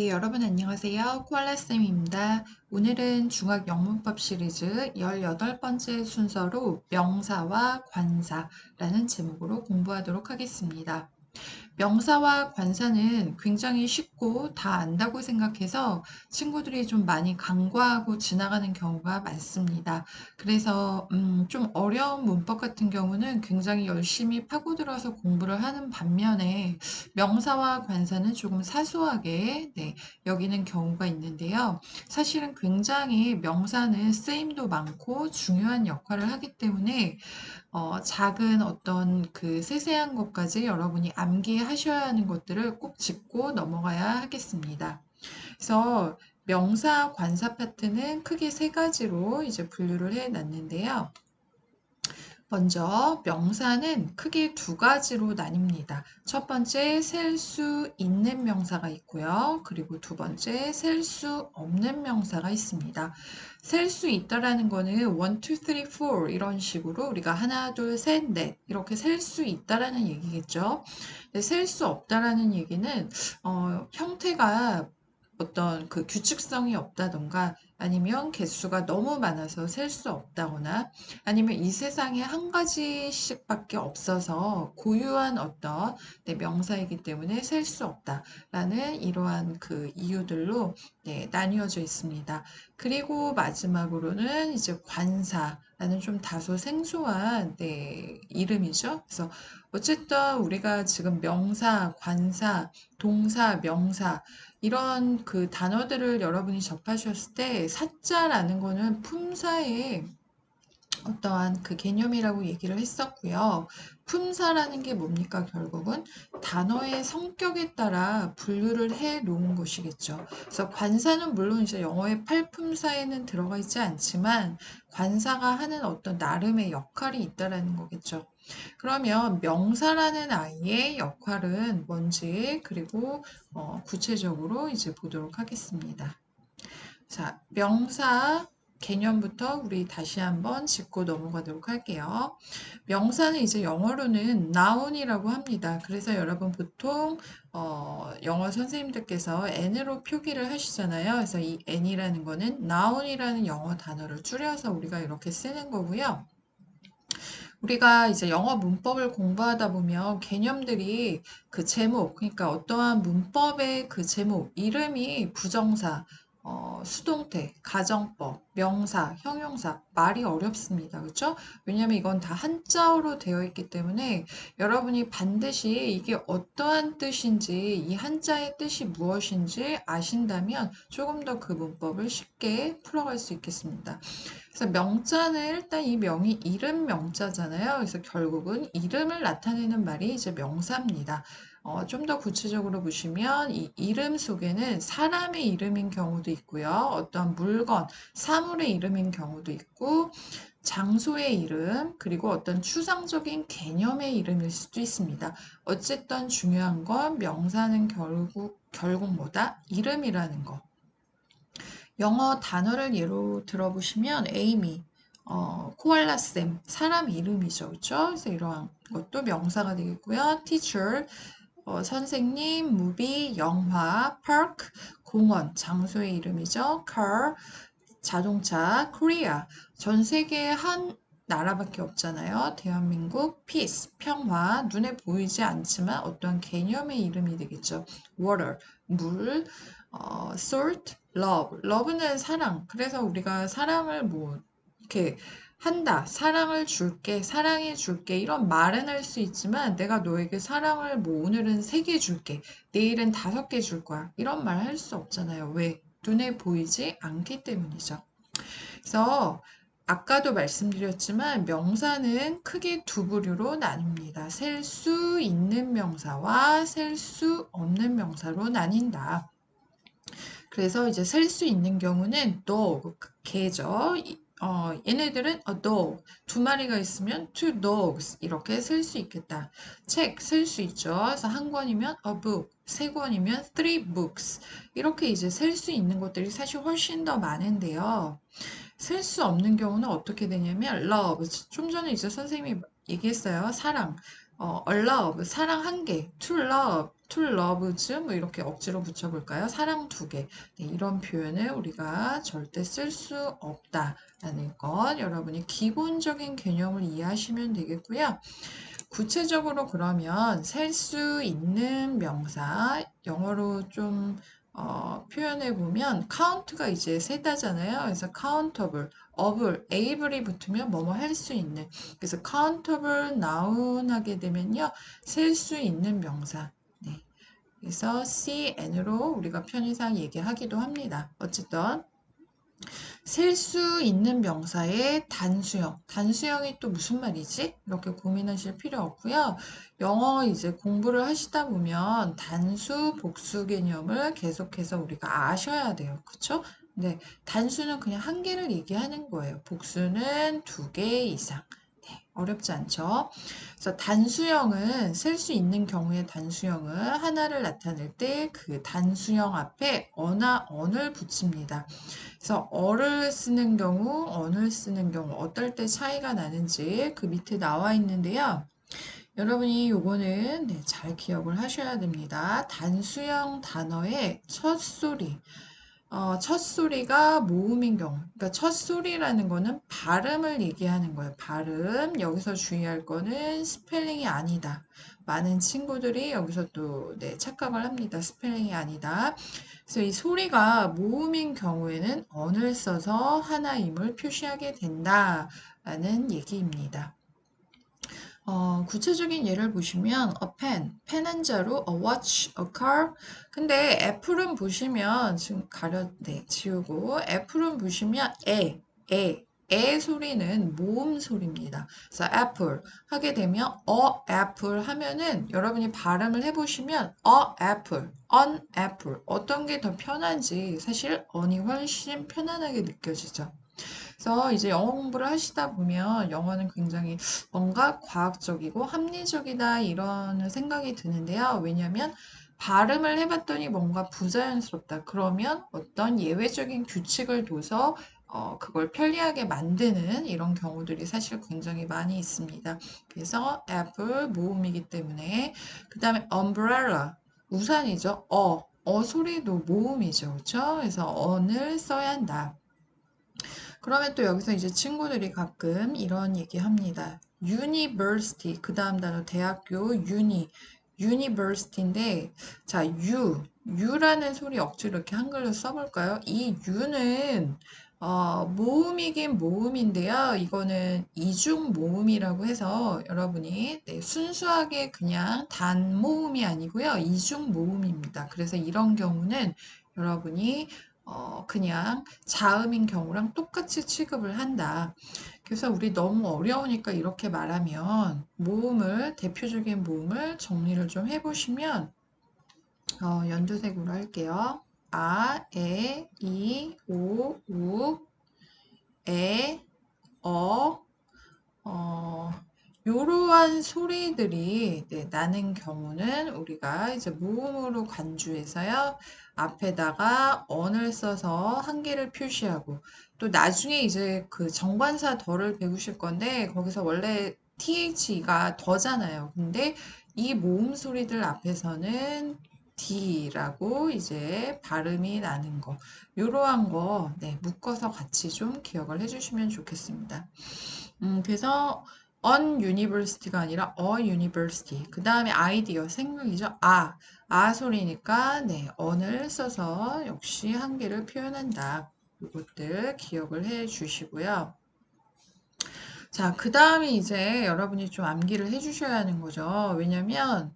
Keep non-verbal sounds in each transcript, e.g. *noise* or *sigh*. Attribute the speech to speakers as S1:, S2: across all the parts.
S1: 네, 여러분 안녕하세요. 코알라쌤입니다. 오늘은 중학 영문법 시리즈 18번째 순서로 명사와 관사라는 제목으로 공부하도록 하겠습니다. 명사와 관사는 굉장히 쉽고 다 안다고 생각해서 친구들이 좀 많이 간과하고 지나가는 경우가 많습니다. 그래서 음, 좀 어려운 문법 같은 경우는 굉장히 열심히 파고들어서 공부를 하는 반면에 명사와 관사는 조금 사소하게 네, 여기는 경우가 있는데요. 사실은 굉장히 명사는 쓰임도 많고 중요한 역할을 하기 때문에 어, 작은 어떤 그 세세한 것까지 여러분이 암기하셔야 하는 것들을 꼭 짚고 넘어가야 하겠습니다. 그래서 명사, 관사 파트는 크게 세 가지로 이제 분류를 해 놨는데요. 먼저 명사는 크게 두 가지로 나뉩니다. 첫 번째 셀 수 있는 명사가 있고요. 그리고 두 번째 셀 수 없는 명사가 있습니다. 셀 수 있다라는 거는 1, 2, 3, 4 이런 식으로 우리가 하나, 둘, 셋, 넷 이렇게 셀 수 있다라는 얘기겠죠. 셀 수 없다라는 얘기는 어, 형태가 어떤 그 규칙성이 없다던가 아니면 개수가 너무 많아서 셀 수 없다거나 아니면 이 세상에 한 가지씩밖에 없어서 고유한 어떤 네, 명사이기 때문에 셀 수 없다라는 이러한 그 이유들로 네, 나뉘어져 있습니다. 그리고 마지막으로는 이제 관사라는 좀 다소 생소한 네, 이름이죠. 그래서 어쨌든 우리가 지금 명사, 관사, 동사, 명사 이런 그 단어들을 여러분이 접하셨을 때 사자라는 거는 품사의 어떠한 그 개념이라고 얘기를 했었고요. 품사라는 게 뭡니까 결국은 단어의 성격에 따라 분류를 해 놓은 것이겠죠. 그래서 관사는 물론 이제 영어의 팔품사에는 들어가 있지 않지만 관사가 하는 어떤 나름의 역할이 있다라는 거겠죠. 그러면 명사라는 아이의 역할은 뭔지 그리고 어, 구체적으로 이제 보도록 하겠습니다. 자, 명사 개념부터 우리 다시 한번 짚고 넘어가도록 할게요. 명사는 이제 영어로는 noun이라고 합니다. 그래서 여러분 보통 어, 영어 선생님들께서 n으로 표기를 하시잖아요. 그래서 이 n이라는 거는 noun이라는 영어 단어를 줄여서 우리가 이렇게 쓰는 거고요. 우리가 이제 영어 문법을 공부하다 보면 개념들이 그 제목, 그러니까 어떠한 문법의 그 제목, 이름이 부정사, 어, 수동태, 가정법, 명사, 형용사 말이 어렵습니다. 그렇죠? 왜냐하면 이건 다 한자어로 되어 있기 때문에 여러분이 반드시 이게 어떠한 뜻인지 이 한자의 뜻이 무엇인지 아신다면 조금 더 그 문법을 쉽게 풀어갈 수 있겠습니다. 그래서 명자는 일단 이 명이 이름 명자잖아요. 그래서 결국은 이름을 나타내는 말이 이제 명사입니다. 어, 좀 더 구체적으로 보시면 이 이름 속에는 사람의 이름인 경우도 있고요. 어떤 물건, 사물의 이름인 경우도 있고 장소의 이름, 그리고 어떤 추상적인 개념의 이름일 수도 있습니다. 어쨌든 중요한 건 명사는 결국, 결국 뭐다? 이름이라는 거. 영어 단어를 예로 들어보시면 에이미, 어, 코알라쌤, 사람 이름이죠. 그렇죠? 그래서 이러한 것도 명사가 되겠고요. teacher, 어, 선생님, 무비, 영화, park, 공원, 장소의 이름이죠. car, 자동차, Korea, 전 세계에 한 나라밖에 없잖아요. 대한민국, peace, 평화, 눈에 보이지 않지만 어떤 개념의 이름이 되겠죠. water, 물, 어, salt, love, love는 사랑. 그래서 우리가 사랑을 뭐 이렇게 한다. 사랑을 줄게. 사랑해 줄게. 이런 말은 할 수 있지만 내가 너에게 사랑을 뭐 오늘은 세 개 줄게. 내일은 다섯 개 줄 거야. 이런 말 할 수 없잖아요. 왜? 눈에 보이지 않기 때문이죠. 그래서 아까도 말씀드렸지만 명사는 크게 두 부류로 나뉩니다. 셀 수 있는 명사와 셀 수 없는 명사로 나뉜다. 그래서 이제 셀 수 있는 경우는 dog, 개죠. 어, 얘네들은 a dog, 두 마리가 있으면 two dogs 이렇게 쓸 수 있겠다. 책 쓸 수 있죠. 그래서 한 권이면 a book, 세 권이면 three books 이렇게 이제 셀수 있는 것들이 사실 훨씬 더 많은데요. 셀수 없는 경우는 어떻게 되냐면 love, 좀 전에 이제 선생님이 얘기했어요. 사랑, 어, love, 사랑 한 개, to love to loves 뭐 이렇게 억지로 붙여볼까요? 사랑 두 개. 네, 이런 표현을 우리가 절대 쓸 수 없다라는 것 여러분이 기본적인 개념을 이해하시면 되겠고요. 구체적으로 그러면 셀 수 있는 명사 영어로 좀 어, 표현해 보면 count가 이제 세다잖아요. 그래서 countable, able, able이 붙으면 뭐뭐 할 수 있는. 그래서 countable noun 하게 되면요. 셀 수 있는 명사. 네. 그래서 CN으로 우리가 편의상 얘기하기도 합니다. 어쨌든 셀 수 있는 명사의 단수형. 단수형이 또 무슨 말이지? 이렇게 고민하실 필요 없고요. 영어 이제 공부를 하시다 보면 단수, 복수 개념을 계속해서 우리가 아셔야 돼요. 그쵸? 네. 단수는 그냥 한 개를 얘기하는 거예요. 복수는 두 개 이상. 네, 어렵지 않죠? 그래서 단수형은 쓸 수 있는 경우의 단수형은 하나를 나타낼 때 그 단수형 앞에 어나 언을 붙입니다. 그래서 어를 쓰는 경우, 언을 쓰는 경우 어떨 때 차이가 나는지 그 밑에 나와 있는데요. 여러분이 요거는 네, 잘 기억을 하셔야 됩니다. 단수형 단어의 첫 소리, 어, 첫 소리가 모음인 경우, 그러니까 첫 소리라는 거는 발음을 얘기하는 거예요. 발음. 여기서 주의할 거는 스펠링이 아니다. 많은 친구들이 여기서 또 네, 착각을 합니다. 스펠링이 아니다. 그래서 이 소리가 모음인 경우에는 언을 써서 하나임을 표시하게 된다라는 얘기입니다. 어, 구체적인 예를 보시면 a pen, 펜 한자로 a watch, a car. 근데 애플은 보시면 지금 가려 네, 지우고 애플은 보시면 에, 에, 에 소리는 모음 소리입니다. 그래서 apple 하게 되면 a apple 하면은 여러분이 발음을 해보시면 a apple, an apple 어떤 게 더 편한지 사실 on이 훨씬 편안하게 느껴지죠. 그래서 이제 영어 공부를 하시다 보면 영어는 굉장히 뭔가 과학적이고 합리적이다 이런 생각이 드는데요. 왜냐하면 발음을 해봤더니 뭔가 부자연스럽다. 그러면 어떤 예외적인 규칙을 둬서 어, 그걸 편리하게 만드는 이런 경우들이 사실 굉장히 많이 있습니다. 그래서 apple 모음이기 때문에 그 다음에 umbrella 우산이죠. 어, 어 소리도 모음이죠. 그렇죠? 그래서 언을 써야 한다. 그러면 또 여기서 이제 친구들이 가끔 이런 얘기 합니다. university, 그 다음 단어 대학교, uni, university인데, 자, u, u라는 소리 억지로 이렇게 한글로 써볼까요? 이 u는 어, 모음이긴 모음인데요. 이거는 이중 모음이라고 해서 여러분이 네, 순수하게 그냥 단 모음이 아니고요. 이중 모음입니다. 그래서 이런 경우는 여러분이 어, 그냥 자음인 경우랑 똑같이 취급을 한다. 그래서 우리 너무 어려우니까 이렇게 말하면 모음을 대표적인 모음을 정리를 좀 해보시면 어, 연두색으로 할게요. 아, 에, 이, 오, 우, 에, 어, 어, 이러한 소리들이 네, 나는 경우는 우리가 이제 모음으로 간주해서요. 앞에다가 언을 써서 한계를 표시하고 또 나중에 이제 그 정관사 덜을 배우실 건데 거기서 원래 TH가 더잖아요. 근데 이 모음 소리들 앞에서는 D라고 이제 발음이 나는 거 이러한 거 네, 묶어서 같이 좀 기억을 해주시면 좋겠습니다. 음, 그래서 on university가 아니라 a university. 그 다음에 아이디어, 생명이죠. 아, 아 소리니까 네, on을 써서 역시 한계를 표현한다. 이것들 기억을 해 주시고요. 자, 그 다음에 이제 여러분이 좀 암기를 해 주셔야 하는 거죠. 왜냐면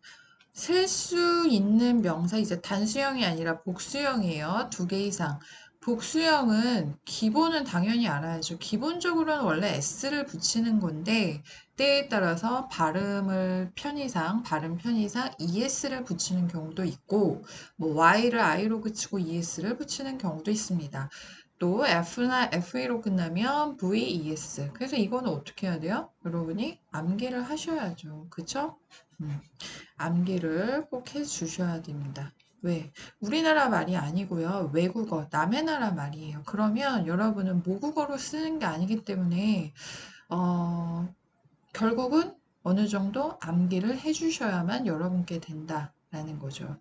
S1: 셀 수 있는 명사 이제 단수형이 아니라 복수형이에요. 두 개 이상. 복수형은 기본은 당연히 알아야죠. 기본적으로는 원래 s를 붙이는 건데 때에 따라서 발음을 편의상, 발음 편의상 es를 붙이는 경우도 있고 뭐 y를 i로 그치고 es를 붙이는 경우도 있습니다. 또 F나 FA로 끝나면 VES. 그래서 이거는 어떻게 해야 돼요? 여러분이 암기를 하셔야죠. 그쵸? 음, 암기를 꼭 해주셔야 됩니다. 왜? 우리나라 말이 아니고요. 외국어, 남의 나라 말이에요. 그러면 여러분은 모국어로 쓰는 게 아니기 때문에 어, 결국은 어느 정도 암기를 해주셔야만 여러분께 된다. 라는 거죠.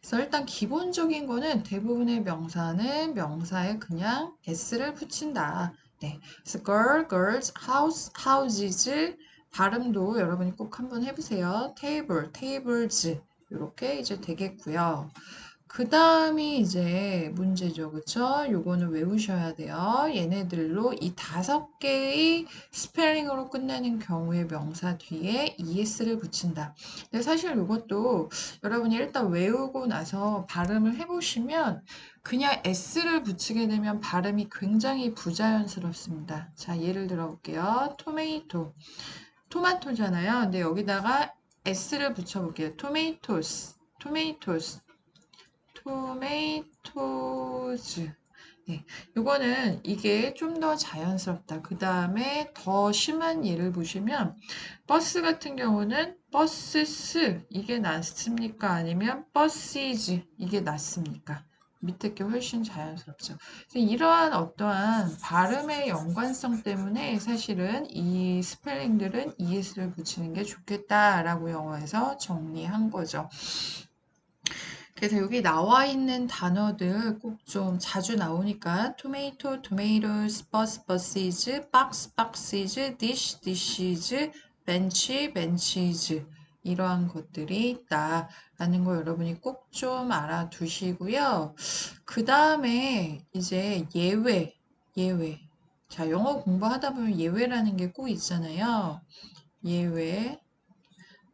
S1: 그래서 일단 기본적인 거는 대부분의 명사는 명사에 그냥 s를 붙인다. 네. 그래서 girl, girls, house, houses 발음도 여러분이 꼭 한번 해보세요. table, tables 이렇게 이제 되겠고요. 그 다음이 이제 문제죠. 그쵸? 요거는 외우셔야 돼요. 얘네들로 이 다섯 개의 스펠링으로 끝내는 경우의 명사 뒤에 es를 붙인다. 근데 사실 이것도 여러분이 일단 외우고 나서 발음을 해보시면 그냥 s를 붙이게 되면 발음이 굉장히 부자연스럽습니다. 자, 예를 들어 볼게요. 토메이토. 토마토잖아요. 근데 여기다가 s를 붙여볼게요. 토메이토스. 토메이토스. 토메이토즈. 네, 이거는 이게 좀 더 자연스럽다. 그 다음에 더 심한 예를 보시면 버스 같은 경우는 버스스 이게 낫습니까? 아니면 버시즈 이게 낫습니까? 밑에 게 훨씬 자연스럽죠. 이러한 어떠한 발음의 연관성 때문에 사실은 이 스펠링들은 es를 붙이는 게 좋겠다라고 영어에서 정리한 거죠. 그래서 여기 나와 있는 단어들 꼭 좀 자주 나오니까 토메이토, 토메이토스, 버스, 버시즈, 박스, 박시즈, 디쉬, 디시즈, 벤치, 벤치즈 이러한 것들이 있다 라는 거 여러분이 꼭 좀 알아두시고요. 그 다음에 이제 예외, 예외. 자, 영어 공부하다 보면 예외라는 게 꼭 있잖아요. 예외,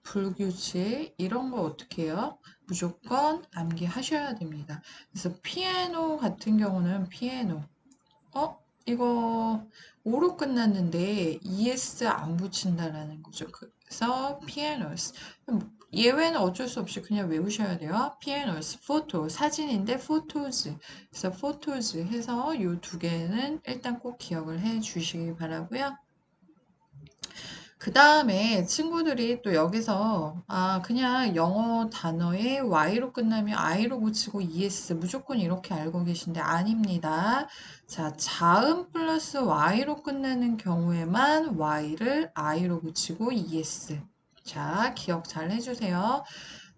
S1: 불규칙 이런 거 어떻게 해요? 무조건 암기하셔야 됩니다. 그래서 피아노 같은 경우는 피아노. 어? 이거 5로 끝났는데 ES 안 붙인다라는 거죠. 그래서 pianos. 예외는 어쩔 수 없이 그냥 외우셔야 돼요. pianos, photo, 사진인데 photos. 그래서 photos 해서 이 두 개는 일단 꼭 기억을 해 주시기 바라고요. 그 다음에 친구들이 또 여기서 아 그냥 영어 단어에 y로 끝나면 i로 붙이고 es 무조건 이렇게 알고 계신데 아닙니다. 자 자음 플러스 y로 끝나는 경우에만 y를 i로 붙이고 es 자 기억 잘 해주세요.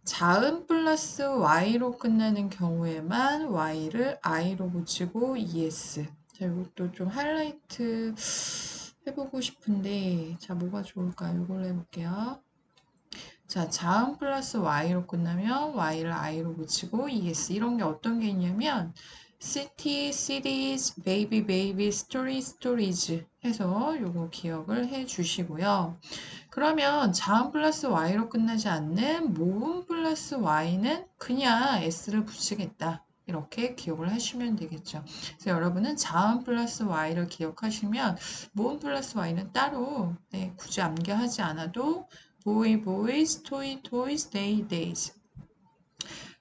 S1: 자음 플러스 y로 끝나는 경우에만 y를 i로 붙이고 es 자 이것도 좀 하이라이트 해보고 싶은데 자 뭐가 좋을까요? 이걸로 해볼게요. 자 자음 플러스 y로 끝나면 y를 i로 붙이고 es 이런 게 어떤 게 있냐면 city, cities, baby, baby, story, stories 해서 요거 기억을 해 주시고요. 그러면 자음 플러스 y로 끝나지 않는 모음 플러스 y는 그냥 s를 붙이겠다. 이렇게 기억을 하시면 되겠죠. 그래서 여러분은 자음 플러스 y를 기억하시면 모음 플러스 y는 따로 네, 굳이 암기하지 않아도 boy, boys, toy, toys, day, days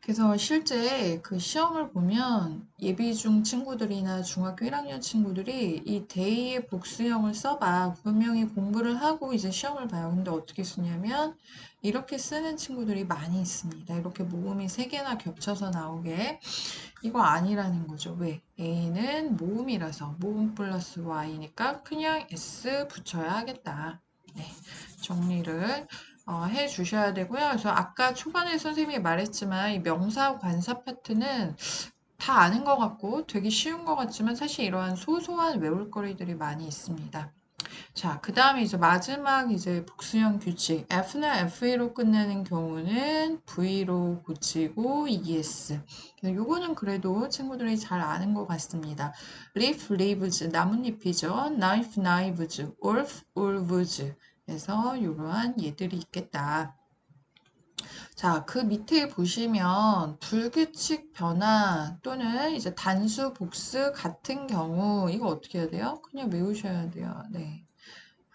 S1: 그래서 실제 그 시험을 보면 예비중 친구들이나 중학교 1학년 친구들이 이 데이의 복수형을 써봐. 분명히 공부를 하고 이제 시험을 봐요. 근데 어떻게 쓰냐면 이렇게 쓰는 친구들이 많이 있습니다. 이렇게 모음이 3개나 겹쳐서 나오게. 이거 아니라는 거죠. 왜? A는 모음이라서 모음 플러스 Y니까 그냥 S 붙여야 하겠다. 네, 정리를 어, 해 주셔야 되고요. 그래서 아까 초반에 선생님이 말했지만 이 명사 관사 파트는 다 아는 것 같고 되게 쉬운 것 같지만 사실 이러한 소소한 외울 거리들이 많이 있습니다. 자, 그 다음에 이제 마지막 이제 복수형 규칙. F나 FA로 끝내는 경우는 V로 고치고 ES. 요거는 그래도 친구들이 잘 아는 것 같습니다. leaf, leaves, 나뭇잎이죠. knife, knives, wolf, wolves. 그래서 이러한 예들이 있겠다. 자, 그 밑에 보시면 불규칙 변화 또는 이제 단수 복수 같은 경우 이거 어떻게 해야 돼요? 그냥 외우셔야 돼요. 네.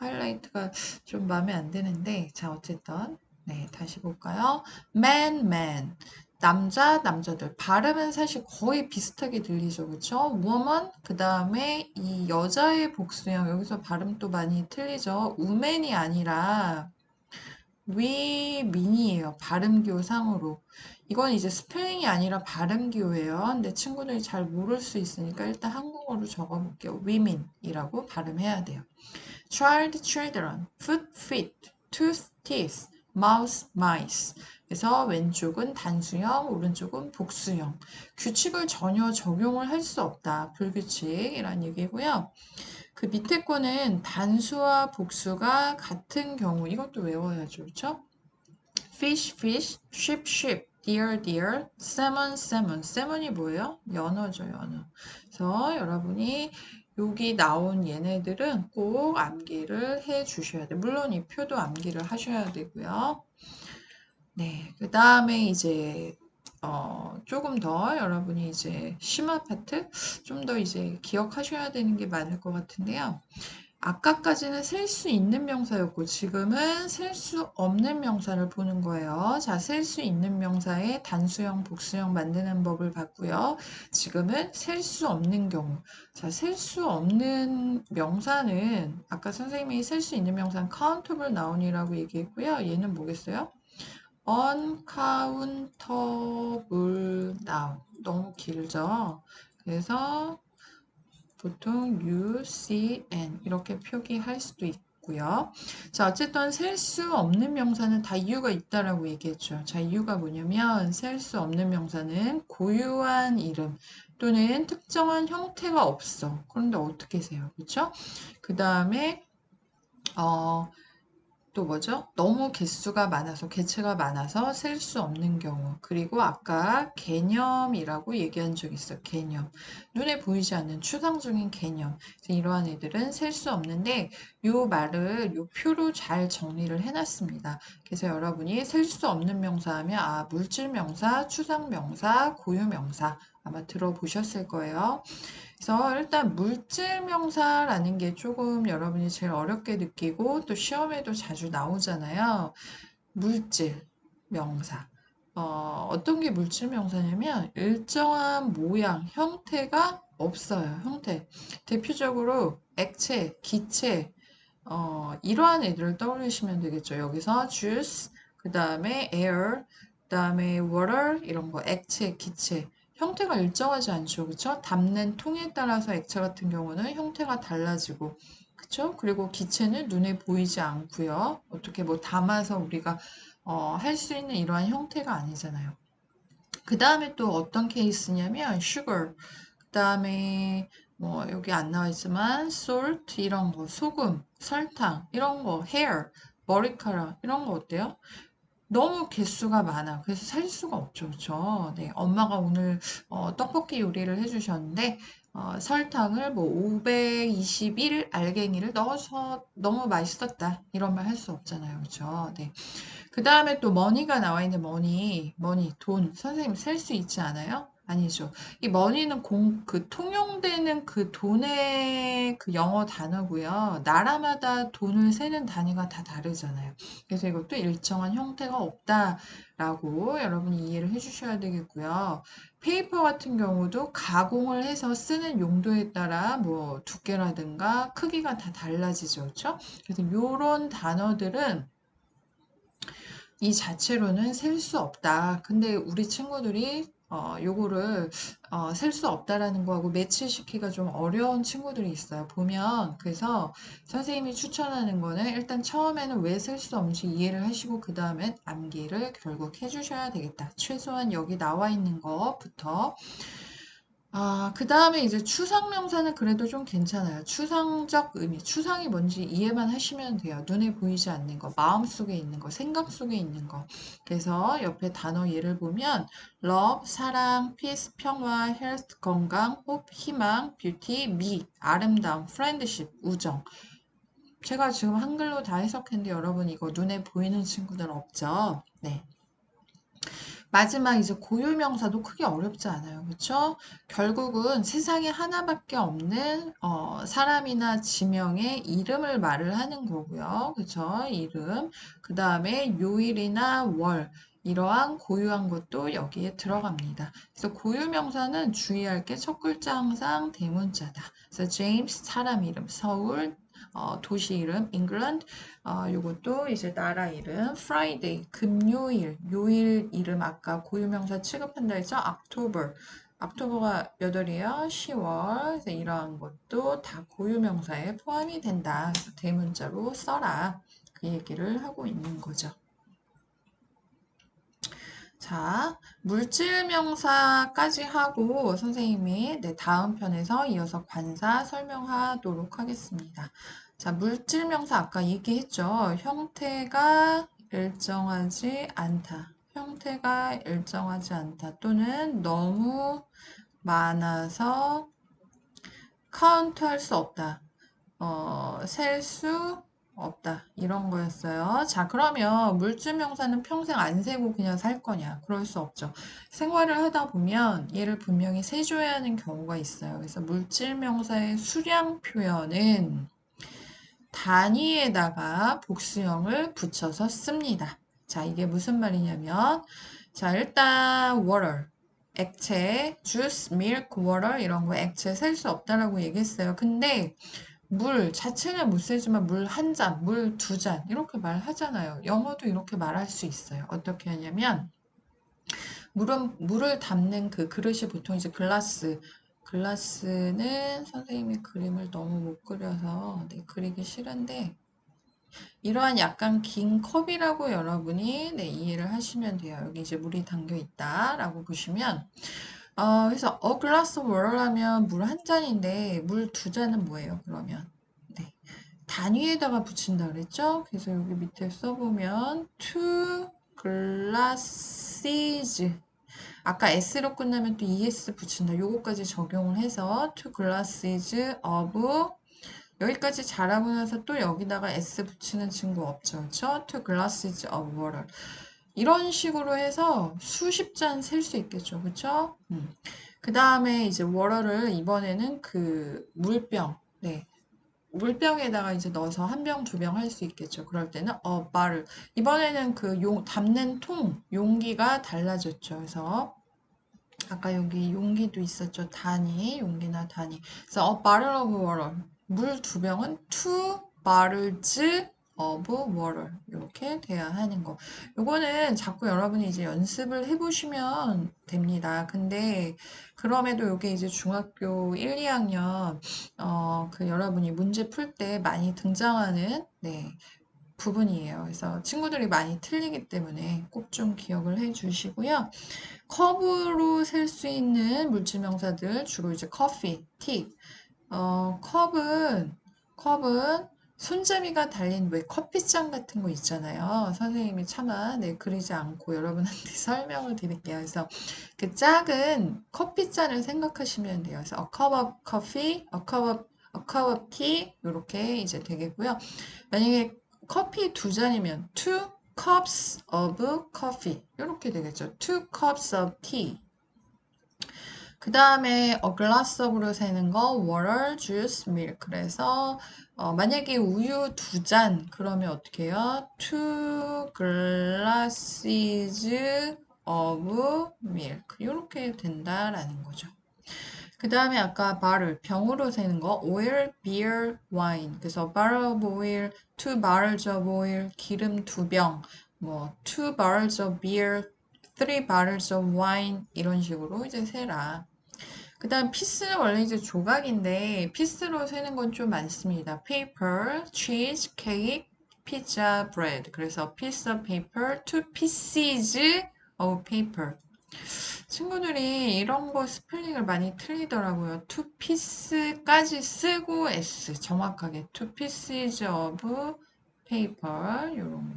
S1: 하이라이트가 좀 마음에 안 드는데 자, 어쨌든 네, 다시 볼까요? man, man. 남자, 남자들. 발음은 사실 거의 비슷하게 들리죠. 그쵸? woman, 그 다음에 이 여자의 복수형. 여기서 발음 또 많이 틀리죠. woman이 아니라 위민이에요. 발음기호상으로. 이건 이제 스펠링이 아니라 발음기호예요. 근데 친구들이 잘 모를 수 있으니까 일단 한국어로 적어볼게요. women이라고 발음해야 돼요. Child, children, foot, feet, tooth, teeth, mouse, mice. 그래서 왼쪽은 단수형, 오른쪽은 복수형. 규칙을 전혀 적용을 할 수 없다. 불규칙이란 얘기고요. 그 밑에 거는 단수와 복수가 같은 경우 이것도 외워야죠. 그렇죠? fish, fish, sheep, sheep, deer, deer, salmon, salmon. salmon이 뭐예요? 연어죠, 연어. 그래서 여러분이 여기 나온 얘네들은 꼭 암기를 해 주셔야 돼요. 물론 이 표도 암기를 하셔야 되고요. 네, 그 다음에 이제 어, 조금 더 여러분이 이제 심화 파트 좀 더 이제 기억하셔야 되는 게 많을 것 같은데요. 아까까지는 셀 수 있는 명사였고 지금은 셀 수 없는 명사를 보는 거예요. 자, 셀 수 있는 명사의 단수형, 복수형 만드는 법을 봤고요. 지금은 셀 수 없는 경우. 자, 셀 수 없는 명사는 아까 선생님이 셀 수 있는 명사는 countable noun이라고 얘기했고요. 얘는 뭐겠어요? uncountable noun. 너무 길죠? 그래서 보통 U, C, N 이렇게 표기할 수도 있고요. 자, 어쨌든 셀 수 없는 명사는 다 이유가 있다라고 얘기했죠. 자, 이유가 뭐냐면 셀 수 없는 명사는 고유한 이름 또는 특정한 형태가 없어. 그런데 어떻게 세요? 그렇죠? 그 다음에 어, 또 뭐죠? 너무 개수가 많아서 개체가 많아서 셀 수 없는 경우 그리고 아까 개념이라고 얘기한 적 있어요. 개념 눈에 보이지 않는 추상적인 개념 이러한 애들은 셀 수 없는데 이 말을 이 표로 잘 정리를 해놨습니다. 그래서 여러분이 셀 수 없는 명사 하면 아 물질 명사, 추상 명사, 고유 명사 아마 들어보셨을 거예요. 그래서 일단 물질 명사라는 게 조금 여러분이 제일 어렵게 느끼고 또 시험에도 자주 나오잖아요. 물질 명사. 어, 어떤 게 물질 명사냐면 일정한 모양, 형태가 없어요. 형태. 대표적으로 액체, 기체, 어, 이러한 애들을 떠올리시면 되겠죠. 여기서 juice, 그 다음에 air, 그 다음에 water, 이런 거, 액체, 기체. 형태가 일정하지 않죠. 그쵸? 담는 통에 따라서 액체 같은 경우는 형태가 달라지고 그쵸? 그리고 기체는 눈에 보이지 않고요. 어떻게 뭐 담아서 우리가 어, 할 수 있는 이러한 형태가 아니잖아요. 그 다음에 또 어떤 케이스냐면 sugar 그 다음에 뭐 여기 안 나와 있지만 salt 이런 거 소금 설탕 이런 거 hair 머리카락 이런 거 어때요? 너무 개수가 많아. 그래서 살 수가 없죠. 그렇죠? 네, 엄마가 오늘 어, 떡볶이 요리를 해주셨는데 어, 설탕을 뭐 521 알갱이를 넣어서 너무 맛있었다. 이런 말 할 수 없잖아요. 그렇죠? 네. 그 다음에 또 머니가 나와 있는 머니, 머니, 돈. 선생님 셀 수 있지 않아요? 아니죠. 이 머니는 공, 그 통용되는 그 돈의 그 영어 단어고요. 나라마다 돈을 세는 단위가 다 다르잖아요. 그래서 이것도 일정한 형태가 없다라고 여러분이 이해를 해주셔야 되겠고요. 페이퍼 같은 경우도 가공을 해서 쓰는 용도에 따라 뭐 두께라든가 크기가 다 달라지죠. 그렇죠? 그래서 이런 단어들은 이 자체로는 셀 수 없다. 근데 우리 친구들이 어, 요거를 어, 셀 수 없다라는 거하고 매치시키기가 좀 어려운 친구들이 있어요. 보면 그래서 선생님이 추천하는 거는 일단 처음에는 왜 셀 수 없는지 이해를 하시고 그 다음엔 암기를 결국 해주셔야 되겠다. 최소한 여기 나와 있는 것부터 아, 그 다음에 이제 추상 명사는 그래도 좀 괜찮아요. 추상적 의미, 추상이 뭔지 이해만 하시면 돼요. 눈에 보이지 않는 거, 마음 속에 있는 거, 생각 속에 있는 거. 그래서 옆에 단어 예를 보면 love, 사랑, peace, 평화, health, 건강, hope, 희망, beauty, 미, 아름다움, friendship, 우정. 제가 지금 한글로 다 해석했는데 여러분 이거 눈에 보이는 친구들 없죠? 네. 마지막 이제 고유명사도 크게 어렵지 않아요. 그렇죠? 결국은 세상에 하나밖에 없는 어, 사람이나 지명의 이름을 말을 하는 거고요. 그렇죠? 이름. 그 다음에 요일이나 월 이러한 고유한 것도 여기에 들어갑니다. 그래서 고유명사는 주의할 게 첫 글자 항상 대문자다. 그래서 제임스 사람 이름, 서울 어, 도시 이름 잉글랜드 어, 요것도 이제 나라 이름. Friday 금요일 요일 이름 아까 고유명사 취급한다 했죠? October. October가 몇 월이에요? 10월 그래서 이러한 것도 다 고유명사에 포함이 된다. 대문자로 써라. 그 얘기를 하고 있는 거죠 자, 물질 명사까지 하고 선생님이 네, 다음 편에서 이어서 관사 설명하도록 하겠습니다. 자, 물질 명사 아까 얘기했죠. 형태가 일정하지 않다. 형태가 일정하지 않다. 또는 너무 많아서 카운트 할 수 없다. 어, 셀 수 없다. 이런 거였어요. 자, 그러면 물질 명사는 평생 안 세고 그냥 살 거냐? 그럴 수 없죠. 생활을 하다 보면 얘를 분명히 세줘야 하는 경우가 있어요. 그래서 물질 명사의 수량 표현은 단위에다가 복수형을 붙여서 씁니다. 자, 이게 무슨 말이냐면, 자, 일단 water, 액체, juice, milk, water 이런 거 액체 셀 수 없다라고 얘기했어요. 근데 물 자체는 못 세지만 물 한 잔, 물 두 잔 이렇게 말하잖아요. 영어도 이렇게 말할 수 있어요. 어떻게 하냐면 물은 물을 담는 그 그릇이 보통 이제 글라스 글라스는 선생님이 그림을 너무 못 그려서 네, 그리기 싫은데 이러한 약간 긴 컵이라고 여러분이 네, 이해를 하시면 돼요. 여기 이제 물이 담겨 있다라고 보시면 어, 그래서 a glass of water 하면 물 한 잔인데 물 두 잔은 뭐예요? 그러면 네. 단위에다가 붙인다 그랬죠? 그래서 여기 밑에 써보면 two glasses 아까 s로 끝나면 또 es 붙인다. 요거까지 적용을 해서 two glasses of 여기까지 잘하고 나서 또 여기다가 s 붙이는 친구 없죠. 그렇죠? two glasses of water 이런 식으로 해서 수십 잔 셀 수 있겠죠. 그쵸? 음. 그 다음에 이제 워러를 이번에는 그 물병, 네. 물병에다가 이제 넣어서 한 병, 두 병 할 수 있겠죠. 그럴 때는 어, 바를. 이번에는 그 용, 담는 통, 용기가 달라졌죠. 그래서 아까 여기 용기도 있었죠. 단위, 용기나 단위. 그래서 a barrel of water. 물 두 병은 two barrels of water 이렇게 돼야 하는 거. 요거는 자꾸 여러분이 이제 연습을 해보시면 됩니다. 근데 그럼에도 요게 이제 중학교 1, 2학년 어, 그 여러분이 문제 풀 때 많이 등장하는 네, 부분이에요. 그래서 친구들이 많이 틀리기 때문에 꼭 좀 기억을 해 주시고요. 컵으로 셀 수 있는 물질명사들 주로 이제 커피, 티. 어, 컵은 컵은 손잡이가 달린 왜 커피잔 같은 거 있잖아요. 선생님이 차마 네, 그리지 않고 여러분한테 *laughs* 설명을 드릴게요. 그래서 그 작은 커피잔을 생각하시면 돼요. 그래서 a cup of coffee, a cup of, a cup of tea 이렇게 이제 되겠고요. 만약에 커피 두 잔이면 two cups of coffee 이렇게 되겠죠. two cups of tea. 그 다음에 a glass of로 세는 거 water, juice, milk. 그래서 어, 만약에 우유 두 잔 그러면 어떻게 해요? two glasses of milk 이렇게 된다라는 거죠. 그 다음에 아까 barrel 병으로 세는 거 oil, beer, wine. 그래서 barrel of oil, two barrels of oil, 기름 두 병, 뭐 two barrels of beer, three barrels of wine 이런 식으로 이제 세라. 그 다음 피스는 원래 이제 조각인데 피스로 세는 건 좀 많습니다. paper, cheese, cake, pizza, bread. 그래서 piece of paper, two pieces of paper. 친구들이 이런 거 스펠링을 많이 틀리더라고요. two piece까지 쓰고 s 정확하게 two pieces of paper 이런 거.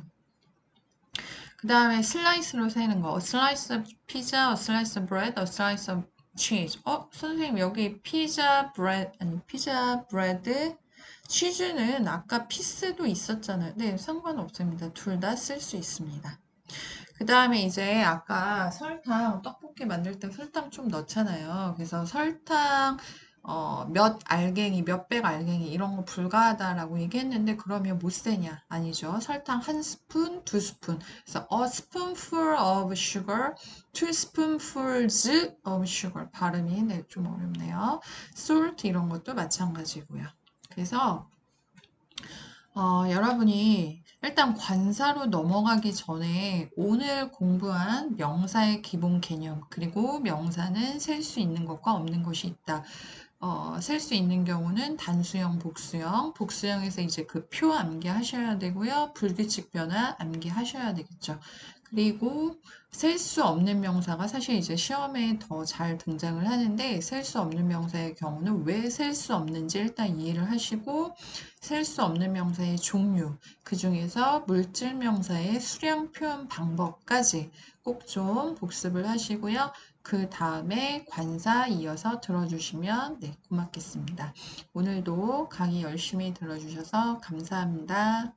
S1: 그 다음에 슬라이스로 세는 거. A slice of pizza, a slice of bread, a slice of cheese. 어, 선생님 여기 피자 브레드 아니 피자 브레드 치즈는 아까 피스도 있었잖아요. 네, 상관없습니다. 둘 다 쓸 수 있습니다. 그 다음에 이제 아까 설탕, 떡볶이 만들 때 설탕 좀 넣잖아요. 그래서 설탕 어, 몇 알갱이, 몇백 알갱이 이런 거 불가하다라고 얘기했는데 그러면 못 세냐? 아니죠. 설탕 한 스푼, 두 스푼. 그래서 a spoonful of sugar, two spoonfuls of sugar. 발음이 네, 좀 어렵네요. salt 이런 것도 마찬가지고요. 그래서 어, 여러분이 일단 관사로 넘어가기 전에 오늘 공부한 명사의 기본 개념 그리고 명사는 셀 수 있는 것과 없는 것이 있다. 어, 셀 수 있는 경우는 단수형, 복수형, 복수형에서 이제 그 표 암기하셔야 되고요. 불규칙 변화 암기하셔야 되겠죠. 그리고 셀 수 없는 명사가 사실 이제 시험에 더 잘 등장을 하는데 셀 수 없는 명사의 경우는 왜 셀 수 없는지 일단 이해를 하시고 셀 수 없는 명사의 종류, 그 중에서 물질 명사의 수량 표현 방법까지 꼭 좀 복습을 하시고요. 그 다음에 관사 이어서 들어주시면 네, 고맙겠습니다. 오늘도 강의 열심히 들어주셔서 감사합니다.